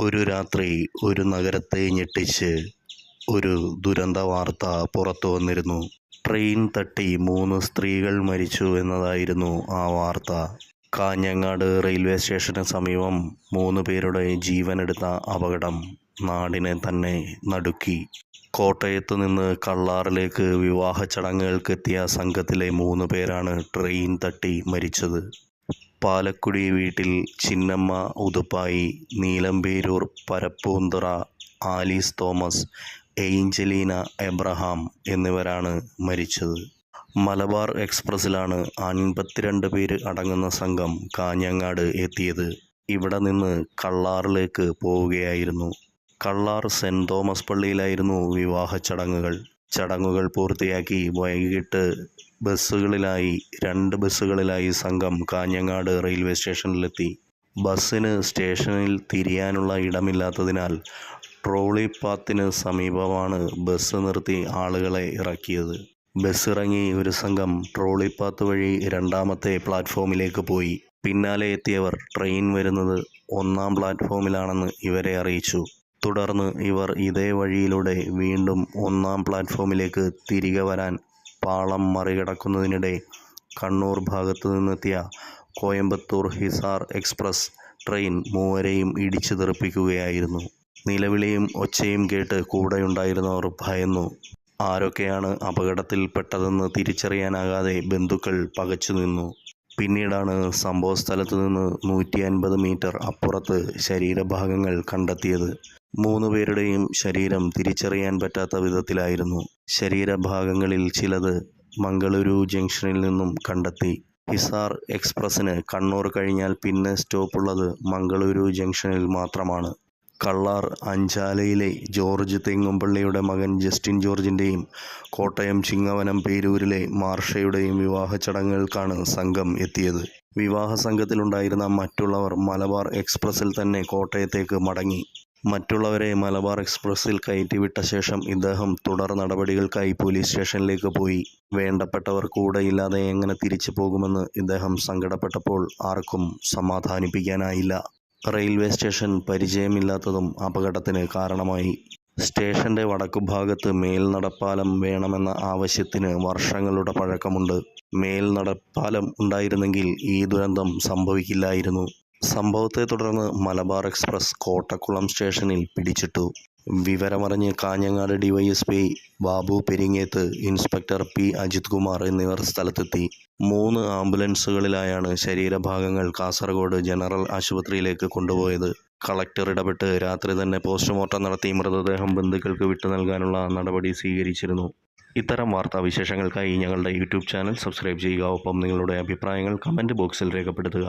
ഒരു രാത്രി ഒരു നഗരത്തെ ഞെട്ടിച്ച് ഒരു ദുരന്ത വാർത്ത പുറത്തു വന്നിരുന്നു. ട്രെയിൻ തട്ടി മൂന്ന് സ്ത്രീകൾ മരിച്ചു എന്നതായിരുന്നു ആ വാർത്ത. കാഞ്ഞങ്ങാട് റെയിൽവേ സ്റ്റേഷന് സമീപം മൂന്ന് പേരുടെ ജീവനെടുത്ത അപകടം നാടിനെ തന്നെ നടുക്കി. കോട്ടയത്ത് നിന്ന് കള്ളാറിലേക്ക് വിവാഹ ചടങ്ങുകൾക്കെത്തിയ സംഘത്തിലെ മൂന്ന് പേരാണ് ട്രെയിൻ തട്ടി മരിച്ചത്. പാലക്കുടി വീട്ടിൽ Chinnamma Uthuppayi Neelamperoor Parappoonthara Alice Thomas Angelina Abraham എന്നിവരാണ് മരിച്ചത്. മലബാർ എക്സ്പ്രസ്സിലാണ് അൻപത്തിരണ്ട് പേര് അടങ്ങുന്ന സംഘം കാഞ്ഞങ്ങാട് എത്തിയത്. ഇവിടെ നിന്ന് കള്ളാറിലേക്ക് പോവുകയായിരുന്നു. കള്ളാർ സെന്റ് തോമസ് പള്ളിയിലായിരുന്നു വിവാഹ ചടങ്ങുകൾ. ചടങ്ങുകൾ പൂർത്തിയാക്കി വൈകിട്ട് ബസ്സുകളിലായി രണ്ട് ബസ്സുകളിലായി സംഘം കാഞ്ഞങ്ങാട് റെയിൽവേ സ്റ്റേഷനിലെത്തി. ബസ്സിന് സ്റ്റേഷനിൽ തിരിയാനുള്ള ഇടമില്ലാത്തതിനാൽ ട്രോളി പാത്തിന് സമീപമാണ് ബസ് നിർത്തി ആളുകളെ ഇറക്കിയത്. ബസ് ഇറങ്ങി ഒരു സംഘം ട്രോളി പാത്ത് വഴി രണ്ടാമത്തെ പ്ലാറ്റ്ഫോമിലേക്ക് പോയി. പിന്നാലെ എത്തിയവർ ട്രെയിൻ വരുന്നത് ഒന്നാം പ്ലാറ്റ്ഫോമിലാണെന്ന് ഇവരെ അറിയിച്ചു. തുടർന്ന് ഇവർ ഇതേ വഴിയിലൂടെ വീണ്ടും ഒന്നാം പ്ലാറ്റ്ഫോമിലേക്ക് തിരികെ വരാൻ പാളം മറികടക്കുന്നതിനിടെ കണ്ണൂർ ഭാഗത്തു നിന്നെത്തിയ കോയമ്പത്തൂർ ഹിസാർ എക്സ്പ്രസ് ട്രെയിൻ മൂവരെയും ഇടിച്ചു തെറിപ്പിക്കുകയായിരുന്നു. നിലവിളിയും ഒച്ചയും കേട്ട് കൂടെയുണ്ടായിരുന്നവർ ഭയന്നു. ആരൊക്കെയാണ് അപകടത്തിൽപ്പെട്ടതെന്ന് തിരിച്ചറിയാനാകാതെ ബന്ധുക്കൾ പകച്ചു നിന്നു പിന്നീടാണ് സംഭവ സ്ഥലത്ത് നിന്ന് നൂറ്റി അൻപത് മീറ്റർ അപ്പുറത്ത് ശരീരഭാഗങ്ങൾ കണ്ടെത്തിയത്. മൂന്ന് പേരുടെയും ശരീരം തിരിച്ചറിയാൻ പറ്റാത്ത വിധത്തിലായിരുന്നു. ശരീരഭാഗങ്ങളിൽ ചിലത് മംഗളൂരു ജംഗ്ഷനിൽ നിന്നും കണ്ടെത്തി. ഹിസാർ എക്സ്പ്രസ്സിന് കണ്ണൂർ കഴിഞ്ഞാൽ പിന്നെ സ്റ്റോപ്പുള്ളത് മംഗളൂരു ജംഗ്ഷനിൽ മാത്രമാണ്. കള്ളാർ അഞ്ചാലയിലെ ജോർജ് തെങ്ങുംപള്ളിയുടെ മകൻ ജസ്റ്റിൻ ജോർജിന്റെയും കോട്ടയം ചിങ്ങവനം പേരൂരിലെ മാർഷയുടെയും വിവാഹ ചടങ്ങുകൾക്കാണ് സംഘം എത്തിയത്. വിവാഹ സംഘത്തിലുണ്ടായിരുന്ന മറ്റുള്ളവർ മലബാർ എക്സ്പ്രസ്സിൽ തന്നെ കോട്ടയത്തേക്ക് മടങ്ങി. മറ്റുള്ളവരെ മലബാർ എക്സ്പ്രസ്സിൽ കയറ്റിവിട്ട ശേഷം ഇദ്ദേഹം തുടർ നടപടികൾക്കായി പോലീസ് സ്റ്റേഷനിലേക്ക് പോയി. വേണ്ടപ്പെട്ടവർ കൂടെയില്ലാതെ എങ്ങനെ തിരിച്ചു പോകുമെന്ന് ഇദ്ദേഹം സങ്കടപ്പെട്ടപ്പോൾ ആർക്കും സമാധാനിപ്പിക്കാനായില്ല. റെയിൽവേ സ്റ്റേഷൻ പരിചയമില്ലാത്തതും അപകടത്തിന് കാരണമായി. സ്റ്റേഷന്റെ വടക്കുഭാഗത്ത് മേൽനടപ്പാലം വേണമെന്ന ആവശ്യത്തിന് വർഷങ്ങളുടെ പഴക്കമുണ്ട്. മേൽനടപ്പാലം ഉണ്ടായിരുന്നെങ്കിൽ ഈ ദുരന്തം സംഭവിക്കില്ലായിരുന്നു. സംഭവത്തെ തുടർന്ന് മലബാർ എക്സ്പ്രസ് കോട്ടക്കുളം സ്റ്റേഷനിൽ പിടിച്ചിട്ടു. വിവരമറിഞ്ഞ് Kanhangad DYSP Babu Peringeth inspector P Ajith Kumar എന്നിവർ സ്ഥലത്തെത്തി. മൂന്ന് ആംബുലൻസുകളിലായാണ് ശരീരഭാഗങ്ങൾ കാസർഗോഡ് ജനറൽ ആശുപത്രിയിലേക്ക് കൊണ്ടുപോയത്. കളക്ടർ ഇടപെട്ട് രാത്രി തന്നെ പോസ്റ്റ്മോർട്ടം നടത്തി മൃതദേഹം ബന്ധുക്കൾക്ക് വിട്ടു നൽകാനുള്ള നടപടി സ്വീകരിച്ചിരുന്നു. ഇത്തരം വാർത്താ വിശേഷങ്ങൾക്കായി ഞങ്ങളുടെ യൂട്യൂബ് ചാനൽ സബ്സ്ക്രൈബ് ചെയ്യുക. ഒപ്പം നിങ്ങളുടെ അഭിപ്രായങ്ങൾ കമന്റ് ബോക്സിൽ രേഖപ്പെടുത്തുക.